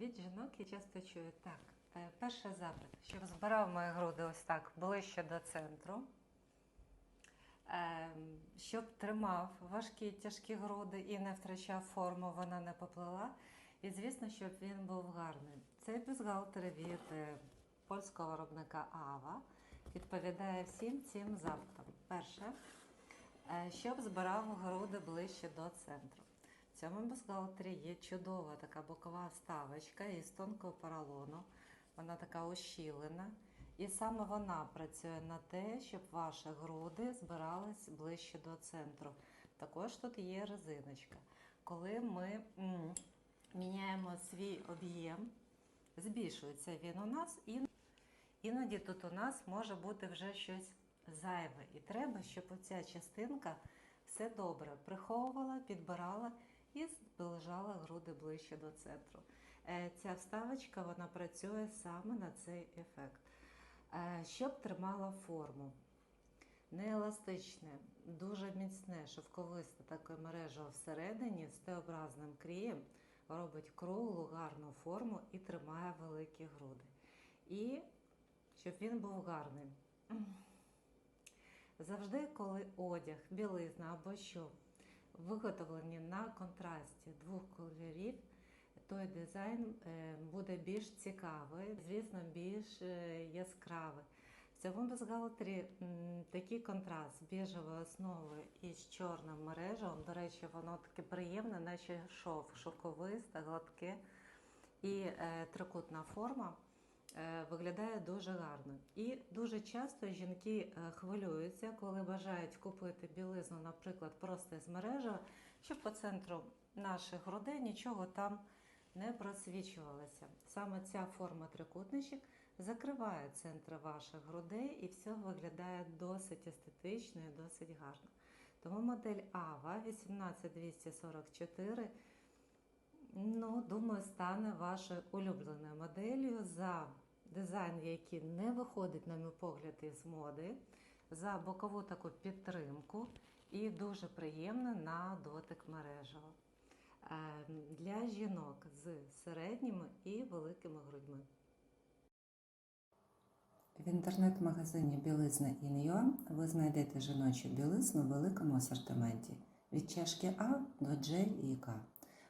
Від жінок я часто чую так. е, Перший запит, щоб збирав мої груди ось так ближче до центру, Е, щоб тримав важкі тяжкі груди і не втрачав форму, вона не поплила. І звісно, щоб він був гарний. Цей бюстгальтер від е, польського виробника Ава відповідає всім цим запитам. Перше, е, щоб збирав груди ближче до центру. Цьому бюстгальтері є чудова така бокова вставочка із тонкого поролону. Вона така ощілена. І саме вона працює на те, щоб ваші груди збирались ближче до центру. Також тут є резиночка. Коли ми міняємо свій об'єм, збільшується він у нас, і іноді тут у нас може бути вже щось зайве. І треба, щоб оця частинка все добре приховувала, підбирала і зближала груди ближче до центру. Е, Ця вставочка вона працює саме на цей ефект. Е, Щоб тримала форму. Нееластичне, дуже міцне, шовковисте таке мережа всередині з Т-образним крієм робить круглу гарну форму і тримає великі груди. І щоб він був гарний. Завжди, коли одяг, білизна або що виготовлені на контрасті двох кольорів, той дизайн е, буде більш цікавий, звісно, більш е, яскравий. В цьому бюстгальтері м, такий контраст біжевої основи із чорним мережем. До речі, воно таке приємне, наче шов, шовковисте, гладке і е, трикутна форма виглядає дуже гарно. І дуже часто жінки е, хвилюються, коли бажають купити білизну, наприклад, просто з мережі, щоб по центру наших грудей нічого там не просвічувалося. Саме ця форма трикутничок закриває центр ваших грудей і все виглядає досить естетично і досить гарно. Тому модель AVA 18244 Ну, думаю, стане вашою улюбленою моделлю за дизайн, який не виходить, на мій погляд, із моди, за бокову таку підтримку і дуже приємно на дотик мережево. Для жінок з середніми і великими грудьми. В інтернет-магазині Білизна Ін'Юа ви знайдете жіночу білизну в великому асортименті від чашки А до J і К,